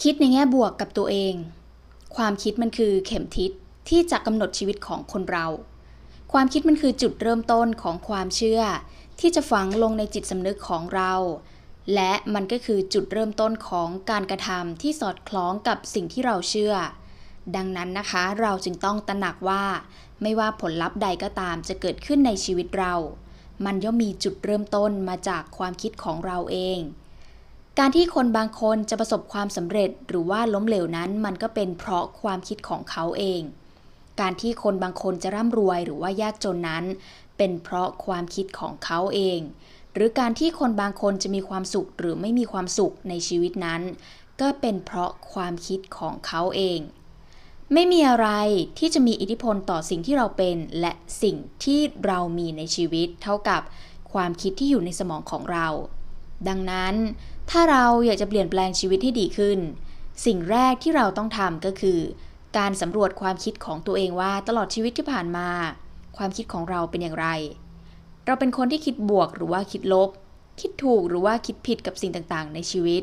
คิดในแง่บวกกับตัวเอง ความคิดมันคือเข็มทิศที่จะกำหนดชีวิตของคนเรา ความคิดมันคือจุดเริ่มต้นของความเชื่อ ที่จะฝังลงในจิตสำนึกของเรา และมันก็คือจุดเริ่มต้นของการกระทำที่สอดคล้องกับสิ่งที่เราเชื่อ ดังนั้นนะคะเราจึงต้องตระหนักว่า ไม่ว่าผลลัพธ์ใดก็ตามจะเกิดขึ้นในชีวิตเรา มันย่อมมีจุดเริ่มต้นมาจากความคิดของเราเอง การที่คนบางคนจะประสบความสำเร็จหรือว่าล้มเหลวนั้น มันก็เป็นเพราะความคิดของเขาเอง การที่คนบางคนจะร่ำรวยหรือว่ายากจนนั้น เป็นเพราะความคิดของเขาเอง หรือการที่คนบางคนจะมีความสุขหรือไม่มีความสุขในชีวิตนั้น ก็เป็นเพราะความคิดของเขาเอง ไม่มีอะไรที่จะมีอิทธิพลต่อสิ่งที่เราเป็นและสิ่งที่เรามีในชีวิต เท่ากับความคิดที่อยู่ในสมองของเรา ดังนั้น ถ้าเราอยากจะเปลี่ยนแปลงชีวิตให้ดีขึ้น สิ่งแรกที่เราต้องทำก็คือ การสำรวจความคิดของตัวเองว่าตลอดชีวิตที่ผ่านมา ความคิดของเราเป็นอย่างไร เราเป็นคนที่คิดบวกหรือว่าคิดลบ คิดถูกหรือว่าคิดผิดกับสิ่งต่างๆ ในชีวิต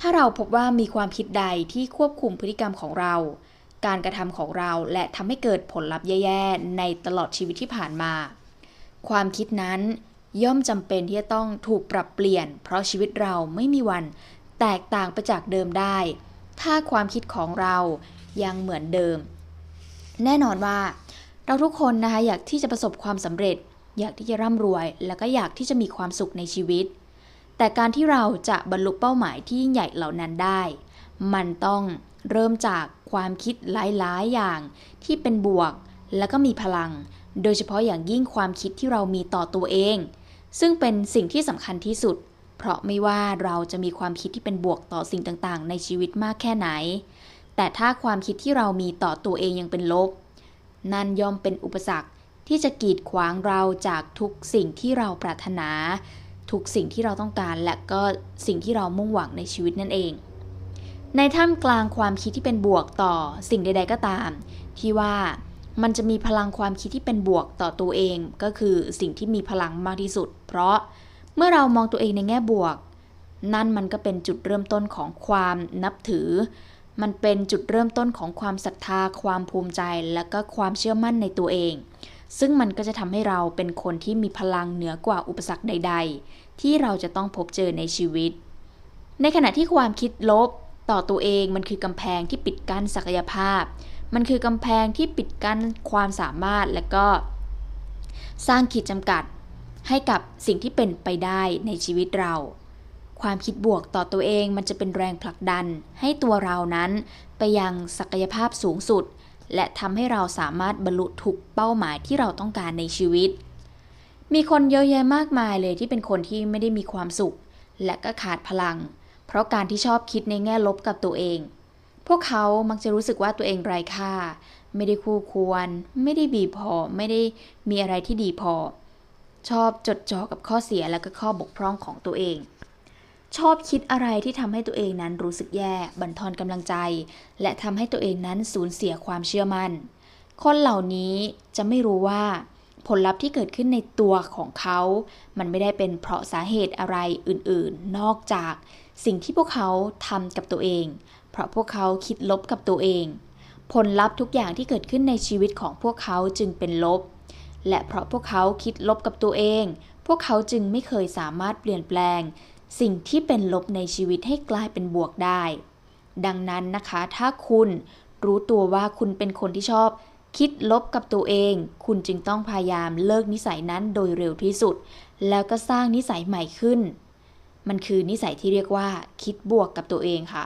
ถ้าเราพบว่ามีความคิดใดที่ควบคุมพฤติกรรมของเรา การกระทำของเราและทำให้เกิดผลลัพธ์แย่ๆในตลอดชีวิตที่ผ่านมา ความคิดนั้น ย่อมจำเป็นที่จะต้องถูกปรับเปลี่ยน เพราะชีวิตเราไม่มีวันแตกต่างไปจากเดิมได้ ถ้าความคิดของเรายังเหมือนเดิม แน่นอนว่า เราทุกคนนะคะอยากที่จะประสบความสำเร็จ อยากที่จะร่ำรวย แล้วก็อยากที่จะมีความสุขในชีวิต แต่การที่เราจะบรรลุเป้าหมายที่ยิ่งใหญ่เหล่านั้นได้ มันต้องเริ่มจากความคิดหลายๆ อย่างที่เป็นบวก แล้วก็มีพลัง โดยเฉพาะอย่างยิ่งความคิดที่เรามีต่อตัวเอง ซึ่งเป็นสิ่งที่สำคัญที่สุด เพราะไม่ว่าเราจะมีความคิดที่เป็นบวกต่อสิ่งต่างๆ ในชีวิตมากแค่ไหน แต่ถ้าความคิดที่เรามีต่อตัวเองยังเป็นลบ นั่นย่อมเป็นอุปสรรคที่จะกีดขวางเราจากทุกสิ่งที่เราปรารถนา ทุกสิ่งที่เราต้องการและก็สิ่งที่เรามุ่งหวังในชีวิตนั่นเอง ในท่ามกลางความคิดที่เป็นบวกต่อสิ่งใด ๆ ก็ตาม ที่ว่า มันจะมีพลังความคิดที่เป็นบวกต่อตัวเอง ก็คือสิ่งที่มีพลังมากที่สุด เพราะเมื่อเรามองตัวเองในแง่บวก นั่นมันก็เป็นจุดเริ่มต้นของความนับถือ มันเป็นจุดเริ่มต้นของความศรัทธา ความภูมิใจ และก็ความเชื่อมั่นในตัวเอง ซึ่งมันก็จะทำให้เราเป็นคนที่มีพลังเหนือกว่าอุปสรรคใด ๆ ที่เราจะต้องพบเจอในชีวิต ในขณะที่ความคิดลบต่อตัวเองมันคือกำแพงที่ปิดกั้นศักยภาพ มันคือกำแพงที่ปิดกั้นความสามารถและก็สร้างขีดจำกัดให้กับสิ่งที่เป็นไปได้ในชีวิตเรา ความคิดบวกต่อตัวเองมันจะเป็นแรงผลักดันให้ตัวเรานั้นไปยังศักยภาพสูงสุด และทำให้เราสามารถบรรลุทุกเป้าหมายที่เราต้องการในชีวิต มีคนเยอะแยะมากมายเลยที่เป็นคนที่ไม่ได้มีความสุข และก็ขาดพลัง เพราะการที่ชอบคิดในแง่ลบกับตัวเอง พวกเขามักจะรู้สึกว่าตัวเองไร้ค่า ไม่ได้คู่ควร ไม่ได้บีพอ ไม่ได้มีอะไรที่ดีพอ ชอบจดจ่อกับข้อเสียและก็ข้อบกพร่องของตัวเอง ชอบคิดอะไรที่ทำให้ตัวเองนั้นรู้สึกแย่ บั่นทอนกำลังใจ และทำให้ตัวเองนั้นสูญเสียความเชื่อมั่น คนเหล่านี้จะไม่รู้ว่า ผลลัพธ์ที่เกิดขึ้นในตัวของเขา มันไม่ได้เป็นเพราะสาเหตุอะไรอื่นๆ นอกจากสิ่งที่พวกเขาทำกับตัวเอง เพราะพวกเขาคิดลบกับตัวเอง ผลลัพธ์ทุกอย่างที่เกิดขึ้นในชีวิตของพวกเขาจึงเป็นลบ และเพราะพวกเขาคิดลบกับตัวเอง พวกเขาจึงไม่เคยสามารถเปลี่ยนแปลง สิ่งที่เป็นลบในชีวิตให้กลายเป็นบวกได้ ดังนั้นนะคะ ถ้าคุณรู้ตัวว่าคุณเป็นคนที่ชอบ คิดลบกับตัวเอง คุณจึงต้องพยายามเลิกนิสัยนั้นโดยเร็วที่สุด แล้วก็สร้างนิสัยใหม่ขึ้น มันคือนิสัยที่เรียกว่า คิดบวกกับตัวเองค่ะ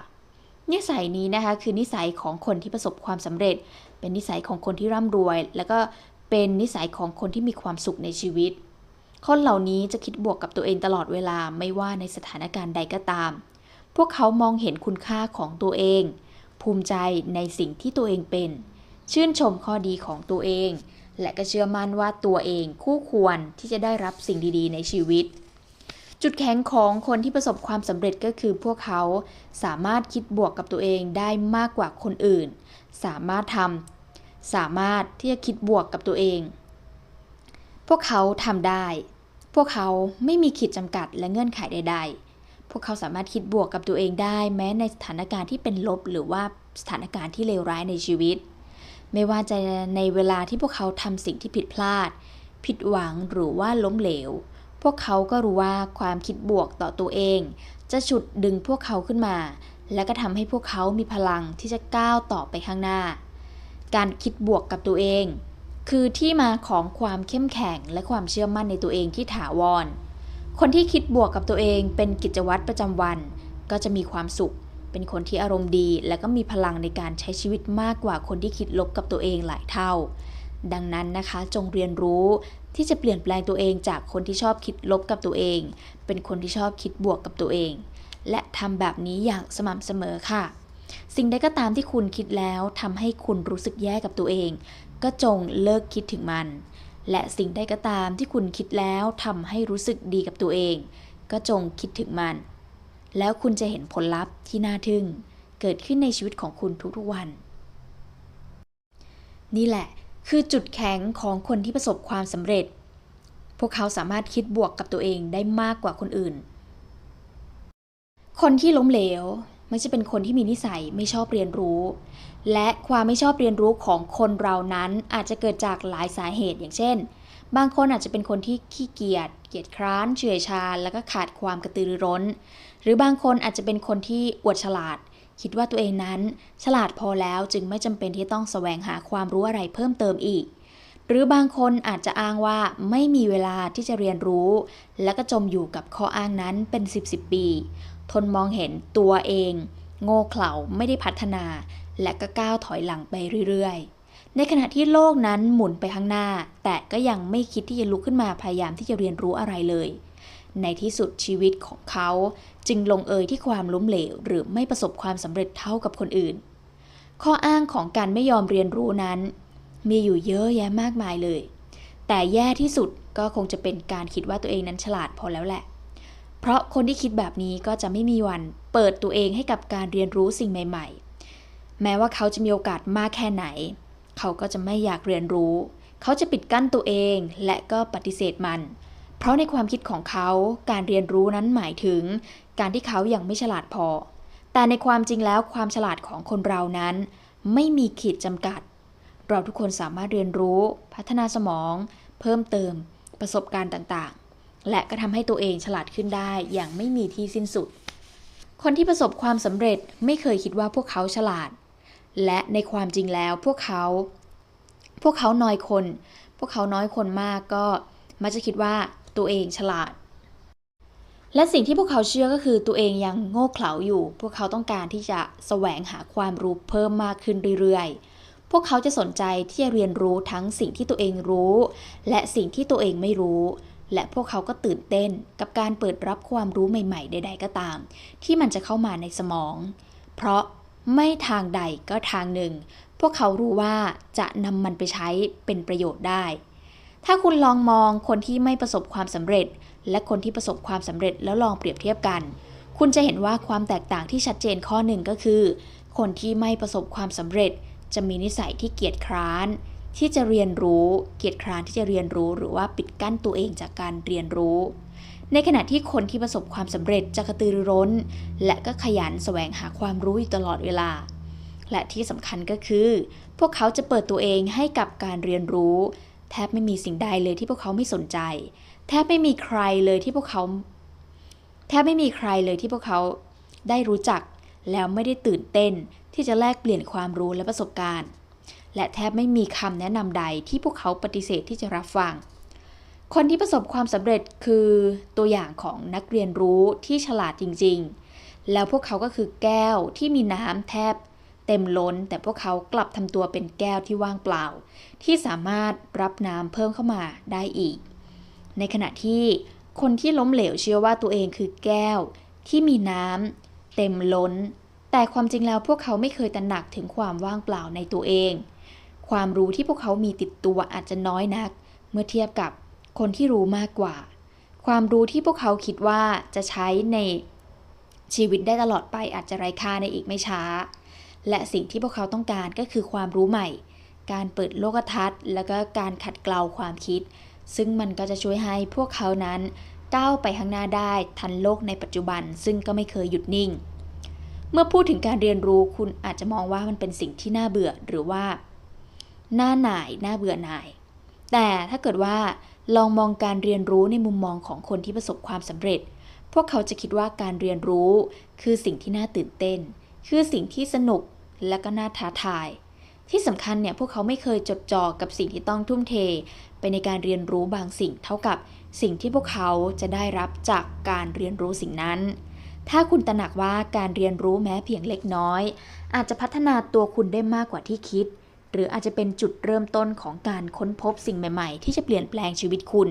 นิสัยนี้นะคะคือนิสัยของคนที่ประสบความสำเร็จ เป็นนิสัยของคนที่ร่ำรวย แล้วก็เป็นนิสัยของคนที่มีความสุขในชีวิต คนเหล่านี้จะคิดบวกกับตัวเองตลอดเวลาไม่ว่าในสถานการณ์ใดก็ตาม พวกเขามองเห็นคุณค่าของตัวเอง ภูมิใจในสิ่งที่ตัวเองเป็น ชื่นชมข้อดีของตัวเอง และก็เชื่อมั่นว่าตัวเองคู่ควรที่จะได้รับสิ่งดีๆ ในชีวิต จุดแข็งของคนที่ประสบความสำเร็จก็คือพวกเขาสามารถคิดบวกกับตัวเองได้มากกว่าคนอื่น สามารถทำสามารถที่จะคิดบวกกับตัวเอง พวกเขาทำได้ พวกเขาไม่มีขีดจำกัดและเงื่อนไขใด ๆ พวกเขาสามารถคิดบวกกับตัวเองได้ แม้ในสถานการณ์ที่เป็นลบ หรือว่าสถานการณ์ที่เลวร้ายในชีวิต ไม่ว่าจะในเวลาที่พวกเขาทำสิ่งที่ผิดพลาด ผิดหวังหรือว่าล้มเหลว วกเขาก็รู้ว่าความคิดบวกต่อตัวเอง จะฉุดดึงพวกเขาขึ้นมา และก็ทำให้พวกเขามีพลังที่จะก้าวต่อไปข้างหน้า การคิดบวกกับตัวเอง คือที่มาของความเข้มแข็งและความเชื่อมั่นในตัวเองที่ถาวร คนที่คิดบวกกับตัวเองเป็นกิจวัตรประจำวัน ก็จะมีความสุข เป็นคนที่อารมณ์ดี และก็มีพลังในการใช้ชีวิตมากกว่าคนที่คิดลบกับตัวเองหลายเท่า ดังนั้นนะคะจงเรียนรู้ที่จะเปลี่ยนแปลงตัวเองจากคนที่ชอบคิดลบกับตัวเอง เป็นคนที่ชอบคิดบวกกับตัวเอง และทำแบบนี้อย่างสม่ำเสมอค่ะ สิ่งใดก็ตามที่คุณคิดแล้วทำให้คุณรู้สึกแย่กับตัวเอง ก็จงเลิกคิดถึงมัน และสิ่งใดก็ตามที่คุณคิดแล้วทำให้รู้สึกดีกับตัวเอง ก็จงคิดถึงมัน แล้วคุณจะเห็นผลลัพธ์ที่น่าทึ่ง เกิดขึ้นในชีวิตของคุณทุกๆวัน นี่แหละ คือจุดแข็งของคนที่ประสบความสำเร็จ พวกเขาสามารถคิดบวกกับตัวเองได้มากกว่าคนอื่น คนที่ล้มเหลวไม่ใช่เป็นคนที่มีนิสัยไม่ชอบเรียนรู้ และความไม่ชอบเรียนรู้ของคนเรานั้นอาจจะเกิดจากหลายสาเหตุอย่างเช่น บางคนอาจจะเป็นคนที่ขี้เกียจ เกียจคร้าน เฉื่อยชา แล้วก็ขาดความกระตือรือร้น หรือบางคนอาจจะเป็นคนที่อวดฉลาด คิดว่าตัวเองนั้น ฉลาดพอแล้วจึงไม่จำเป็นที่ต้องแสวงหาความรู้อะไรเพิ่มเติมอีก หรือบางคนอาจจะอ้างว่าไม่มีเวลาที่จะเรียนรู้ และก็จมอยู่กับข้ออ้างนั้นเป็น 10บสปี ทนมองเห็นตัวเอง โง่เขลาไม่ได้พัฒนา และก็ก้าวถอยหลังไปเรื่อยๆ ในขณะที่โลกนั้นหมุนไปข้างหน้า แต่ก็ยังไม่คิดที่จะลุกขึ้นมาพยายามที่จะเรียนรู้อะไรเลยในที่สุดชีวิตของเขา จึงลงเอยที่ความล้มเหลว หรือไม่ประสบความสำเร็จเท่ากับคนอื่น ข้ออ้างของการไม่ยอมเรียนรู้นั้น มีอยู่เยอะแยะมากมายเลย แต่แย่ที่สุดก็คงจะเป็นการคิดว่าตัวเองนั้นฉลาดพอแล้วแหละ เพราะคนที่คิดแบบนี้ก็จะไม่มีวันเปิดตัวเองให้กับการเรียนรู้สิ่งใหม่ ๆ แม้ว่าเขาจะมีโอกาสมากแค่ไหน เขาก็จะไม่อยากเรียนรู้ เขาจะปิดกั้นตัวเองและก็ปฏิเสธมัน เพราะในความคิดของเขาการเรียนรู้นั้นหมายถึง การที่เขายัางไม่ฉลาดพอ แต่ในความจริงแล้วความฉลาดของคนเรานั้น ไม่มีขีดจำกัด เราทุกคนสามารถเรียนรู้ พัฒนาสมอง เพิ่มเติม ประสบการณ์ต่างๆ และก็ทำให้ตัวเองฉลาดขึ้นได้อย่างไม่มีที่สิ้นสุด คนที่ประสบความสำเร็จไม่เคยคิดว่าพวกเขาฉลาด และในความจริงแล้วพวกเขา พวกเขาน้อยคน พวกเขาน้อยคนมากก็มักจะคิดว่าตัวเองฉลาด และสิ่งที่พวกเขาเชื่อก็คือตัวเองยังโง่เขลาอยู่ พวกเขาต้องการที่จะแสวงหาความรู้เพิ่มมากขึ้นเรื่อยๆ พวกเขาจะสนใจที่จะเรียนรู้ทั้งสิ่งที่ตัวเองรู้ และสิ่งที่ตัวเองไม่รู้ และพวกเขาก็ตื่นเต้นกับการเปิดรับความรู้ใหม่ๆ ใด ๆ ก็ตาม ที่มันจะเข้ามาในสมอง เพราะไม่ทางใดก็ทางหนึ่ง พวกเขารู้ว่าจะนำมันไปใช้เป็นประโยชน์ได้ ถ้าคุณลองมองคนที่ไม่ประสบความสำเร็จ และคนที่ประสบความสำเร็จแล้วลองเปรียบเทียบกัน คุณจะเห็นว่าความแตกต่างที่ชัดเจนข้อหนึ่งก็คือ คนที่ไม่ประสบความสำเร็จ จะมีนิสัยที่เกียจคร้าน ที่จะเรียนรู้ เกียจคร้านที่จะเรียนรู้ หรือว่าปิดกั้นตัวเองจากการเรียนรู้ ในขณะที่คนที่ประสบความสำเร็จจะกระตือรือร้น และก็ขยันแสวงหาความรู้อยู่ตลอดเวลาและที่สำคัญก็คือ พวกเขาจะเปิดตัวเองให้กับการเรียนรู้ แทบไม่มีสิ่งใดเลยที่พวกเขาไม่สนใจ แทบไม่มีใครเลยที่พวกเขา แทบไม่มีใครเลยที่พวกเขาได้รู้จักแล้วไม่ได้ตื่นเต้นที่จะแลกเปลี่ยนความรู้และประสบการณ์ และแทบไม่มีคำแนะนำใดที่พวกเขาปฏิเสธที่จะรับฟัง คนที่ประสบความสำเร็จคือตัวอย่างของนักเรียนรู้ที่ฉลาดจริง ๆ แล้วพวกเขาก็คือแก้วที่มีน้ำแทบเต็มล้น แต่พวกเขากลับทำตัวเป็นแก้วที่ว่างเปล่า ที่สามารถรับน้ำเพิ่มเข้ามาได้อีก ในขณะที่คนที่ล้มเหลวเชื่อว่าตัวเองคือแก้ว ที่มีน้ำเต็มล้น แต่ความจริงแล้วพวกเขาไม่เคยตระหนักถึงความว่างเปล่าในตัวเอง ความรู้ที่พวกเขามีติดตัวอาจจะน้อยนัก เมื่อเทียบกับคนที่รู้มากกว่า ความรู้ที่พวกเขาคิดว่าจะใช้ในชีวิตได้ตลอดไปอาจจะไร้ค่าในอีกไม่ช้า และสิ่งที่พวกเขาต้องการก็คือความรู้ใหม่ การเปิดโลกทัศน์ แล้วก็การขัดเกลาความคิด ซึ่งมันก็จะช่วยให้พวกเขานั้นก้าวไปข้างหน้าได้ทันโลกในปัจจุบัน ซึ่งก็ไม่เคยหยุดนิ่ง เมื่อพูดถึงการเรียนรู้คุณอาจจะมองว่ามันเป็นสิ่งที่น่าเบื่อหรือว่าน่าหน่ายน่าเบื่อหน่าย แต่ถ้าเกิดว่าลองมองการเรียนรู้ในมุมมองของคนที่ประสบความสำเร็จ พวกเขาจะคิดว่าการเรียนรู้ คือสิ่งที่น่าตื่นเต้น คือสิ่งที่สนุกและก็น่าท้าทาย ที่สำคัญเนี่ยพวกเขาไม่เคยจดจ่อกับสิ่งที่ต้องทุ่มเท ไปในการเรียนรู้บางสิ่งเท่ากับสิ่งที่พวกเขาจะได้รับจากการเรียนรู้สิ่งนั้น ถ้าคุณตระหนักว่าการเรียนรู้แม้เพียงเล็กน้อย อาจจะพัฒนาตัวคุณได้มากกว่าที่คิด หรืออาจจะเป็นจุดเริ่มต้นของการค้นพบสิ่งใหม่ ๆ ที่จะเปลี่ยนแปลงชีวิตคุณ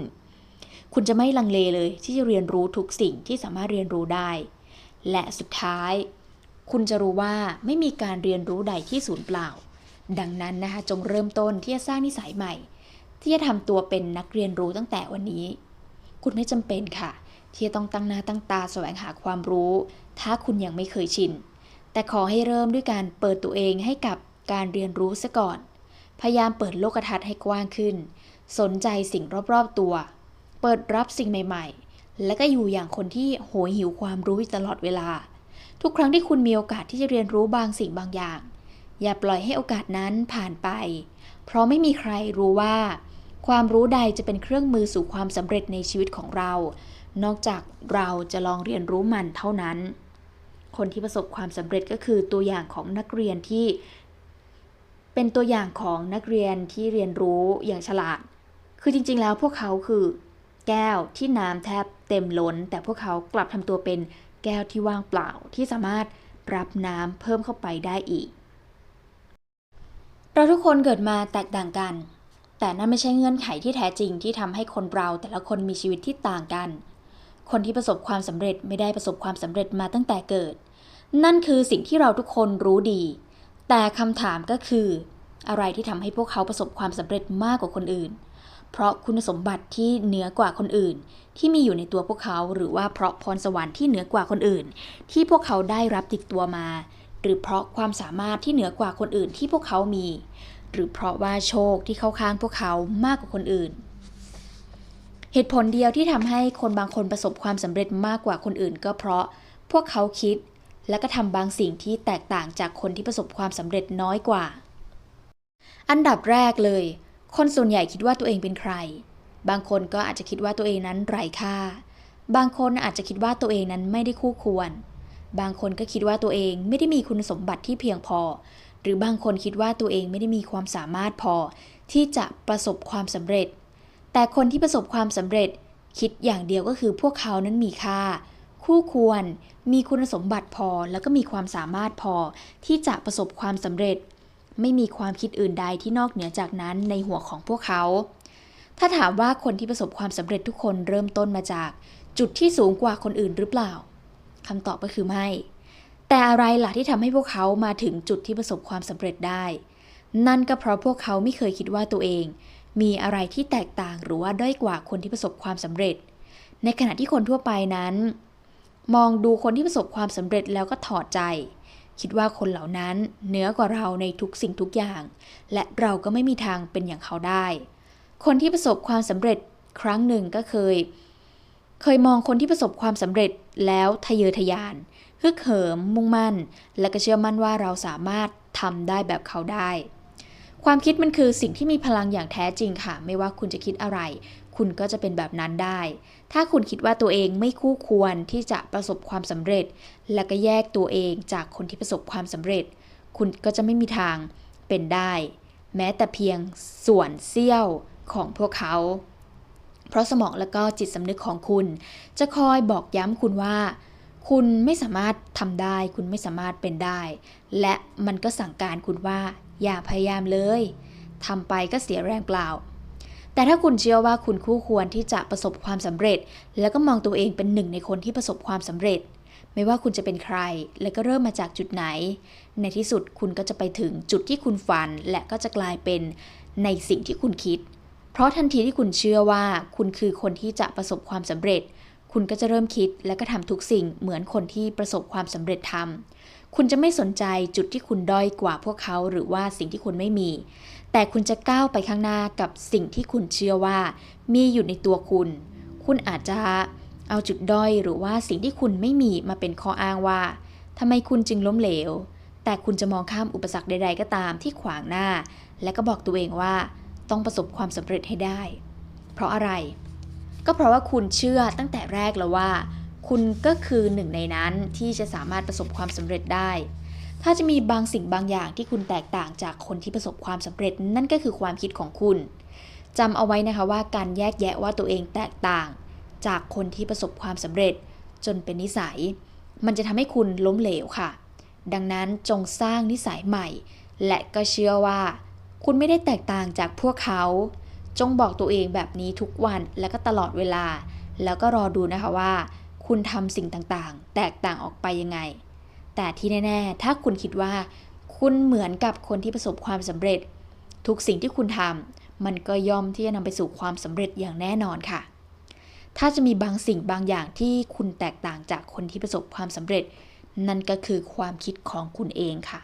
คุณจะไม่ลังเลเลยที่จะเรียนรู้ทุกสิ่งที่สามารถเรียนรู้ได้ และสุดท้าย คุณจะรู้ว่าไม่มีการเรียนรู้ใดที่สูญเปล่า ดังนั้นนะคะจงเริ่มต้นที่จะสร้างนิสัยใหม่ ที่จะทำตัวเป็นนักเรียนรู้ตั้งแต่วันนี้ คุณไม่จำเป็นค่ะ ที่จะต้องตั้งหน้าตั้งตาแสวงหาความรู้ ถ้าคุณยังไม่เคยชิน แต่ขอให้เริ่มด้วยการเปิดตัวเองให้กับการเรียนรู้ซะก่อน พยายามเปิดโลกทัศน์ให้กว้างขึ้น สนใจสิ่งรอบๆตัว เปิดรับสิ่งใหม่ ๆ และก็อยู่อย่างคนที่โหยหิวความรู้ตลอดเวลา ทุกครั้งที่คุณมีโอกาสที่จะเรียนรู้บางสิ่งบางอย่าง อย่าปล่อยให้โอกาสนั้นผ่านไป เพราะไม่มีใครรู้ว่า ความรู้ใดจะเป็นเครื่องมือสู่ความสำเร็จในชีวิตของเรา นอกจากเราจะลองเรียนรู้มันเท่านั้น คนที่ประสบความสำเร็จก็คือตัวอย่างของนักเรียนที่ เป็นตัวอย่างของนักเรียนที่เรียนรู้อย่างฉลาด คือจริง ๆ แล้วพวกเขาคือ แก้วที่น้ำแทบเต็มล้น แต่พวกเขากลับทำตัวเป็นแก้วที่ว่างเปล่าที่สามารถรับน้ำเพิ่มเข้าไปได้อีก เราทุกคนเกิดมาแตกต่างกัน แต่นั่นไม่ใช่เงื่อนไขที่แท้จริงที่ทำให้คนเราแต่ละคนมีชีวิตที่ต่างกัน คนที่ประสบความสำเร็จไม่ได้ประสบความสำเร็จมาตั้งแต่เกิด นั่นคือสิ่งที่เราทุกคนรู้ดี แต่คำถามก็คือ อะไรที่ทำให้พวกเขาประสบความสำเร็จมากกว่าคนอื่น เพราะคุณสมบัติที่เหนือกว่าคนอื่น ที่มีอยู่ในตัวพวกเขา หรือว่าเพราะพรสวรรค์ที่เหนือกว่าคนอื่น ที่พวกเขาได้รับติดตัวมา หรือเพราะความสามารถที่เหนือกว่าคนอื่นที่พวกเขามี หรือเพราะว่าโชคที่เข้าข้างพวกเขามากกว่าคนอื่น เหตุผลเดียวที่ทำให้คนบางคนประสบความสำเร็จมากกว่าคนอื่น ก็เพราะพวกเขาคิดและก็ทำบางสิ่งที่แตกต่างจากคนที่ประสบความสำเร็จน้อยกว่า อันดับแรกเลย คนส่วนใหญ่คิดว่าตัวเองเป็นใคร บางคนก็อาจจะคิดว่าตัวเองนั้นไร้ค่า บางคนอาจจะคิดว่าตัวเองนั้นไม่ได้คู่ควร บางคนก็คิดว่าตัวเองไม่ได้มีคุณสมบัติที่เพียงพอ หรือบางคนคิดว่าตัวเองไม่ได้มีความสามารถพอ ที่จะประสบความสำเร็จ แต่คนที่ประสบความสำเร็จ คิดอย่างเดียวก็คือพวกเขานั้นมีค่า คู่ควรมีคุณสมบัติพอแล้วก็มีความสามารถพอ ที่จะประสบความสำเร็จ ไม่มีความคิดอื่นใดที่นอกเหนือจากนั้นในหัวของพวกเขา ถ้าถามว่าคนที่ประสบความสำเร็จทุกคนเริ่มต้นมาจาก จุดที่สูงกว่าคนอื่นหรือเปล่า คำตอบก็คือไม่ แต่อะไรล่ะที่ทำให้พวกเขามาถึงจุดที่ประสบความสำเร็จได้ นั่นก็เพราะพวกเขาไม่เคยคิดว่าตัวเอง มีอะไรที่แตกต่างหรือว่าด้อยกว่าคนที่ประสบความสำเร็จ ในขณะที่คนทั่วไปนั้น มองดูคนที่ประสบความสำเร็จแล้วก็ถอดใจ คิดว่าคนเหล่านั้นเหนือกว่าเราในทุกสิ่งทุกอย่าง และเราก็ไม่มีทางเป็นอย่างเขาได้ คนที่ประสบความสำเร็จครั้งหนึ่งก็เคย เคยมองคนที่ประสบความสำเร็จ แล้วทะเยอทะยาน ฮึกเหิม มุ่งมั่น และก็เชื่อมั่นว่าเราสามารถทำได้แบบเขาได้ ความคิดมันคือสิ่งที่มีพลังอย่างแท้จริงค่ะ ไม่ว่าคุณจะคิดอะไร คุณก็จะเป็นแบบนั้นได้ ถ้าคุณคิดว่าตัวเองไม่คู่ควรที่จะประสบความสำเร็จ และก็แยกตัวเองจากคนที่ประสบความสำเร็จ คุณก็จะไม่มีทางเป็นได้ แม้แต่เพียงส่วนเสี้ยวของพวกเขา เพราะสมองและก็จิตสำนึกของคุณ จะคอยบอกย้ำคุณว่า คุณไม่สามารถทำได้ คุณไม่สามารถเป็นได้ และมันก็สั่งการคุณว่า อย่าพยายามเลยทำไปก็เสียแรงเปล่า แต่ถ้าคุณเชื่อว่าคุณคู่ควรที่จะประสบความสำเร็จ แล้วก็มองตัวเองเป็นหนึ่งในคนที่ประสบความสำเร็จ ไม่ว่าคุณจะเป็นใคร และก็เริ่มมาจากจุดไหน ในที่สุดคุณก็จะไปถึงจุดที่คุณฝัน และก็จะกลายเป็นในสิ่งที่คุณคิด เพราะทันทีที่คุณเชื่อว่าคุณคือคนที่จะประสบความสำเร็จ คุณก็จะเริ่มคิดและก็ทำทุกสิ่งเหมือนคนที่ประสบความสำเร็จทำคุณจะไม่สนใจจุดที่คุณด้อยกว่าพวกเขาหรือว่าสิ่งที่คุณไม่มี แต่คุณจะก้าวไปข้างหน้ากับสิ่งที่คุณเชื่อว่า มีอยู่ในตัวคุณ คุณอาจจะเอาจุดด้อยหรือว่าสิ่งที่คุณไม่มีมาเป็นข้ออ้างว่าทำไมคุณจึงล้มเหลว แต่คุณจะมองข้ามอุปสรรคใด ๆ ก็ตามที่ขวางหน้า และก็บอกตัวเองว่า ต้องประสบความสำเร็จให้ได้ เพราะอะไร ก็เพราะว่าคุณเชื่อตั้งแต่แรกแล้วว่า คุณก็คือหนึ่งในนั้นที่จะสามารถประสบความสำเร็จได้ ถ้าจะมีบางสิ่งบางอย่างที่คุณแตกต่างจากคนที่ประสบความสำเร็จนั่นก็คือความคิดของคุณจำเอาไว้นะคะว่าการแยกแยะว่าตัวเองแตกต่าง จากคนที่ประสบความสำเร็จ จนเป็นนิสัย มันจะทำให้คุณล้มเหลวค่ะ ดังนั้นจงสร้างนิสัยใหม่ และก็เชื่อว่า คุณไม่ได้แตกต่างจากพวกเขา จงบอกตัวเองแบบนี้ทุกวันและก็ตลอดเวลา แล้วก็รอดูนะคะว่า คุณทำสิ่งต่างๆ แตกต่างออกไปยังไง แต่ที่แน่ ๆ ถ้าคุณคิดว่า คุณเหมือนกับคนที่ประสบความสำเร็จ ทุกสิ่งที่คุณทำมันก็ย่อมที่จะนำไปสู่ความสำเร็จอย่างแน่นอนค่ะ ถ้าจะมีบางสิ่งบางอย่างที่คุณแตกต่างจากคนที่ประสบความสำเร็จ นั่นก็คือความคิดของคุณเองค่ะ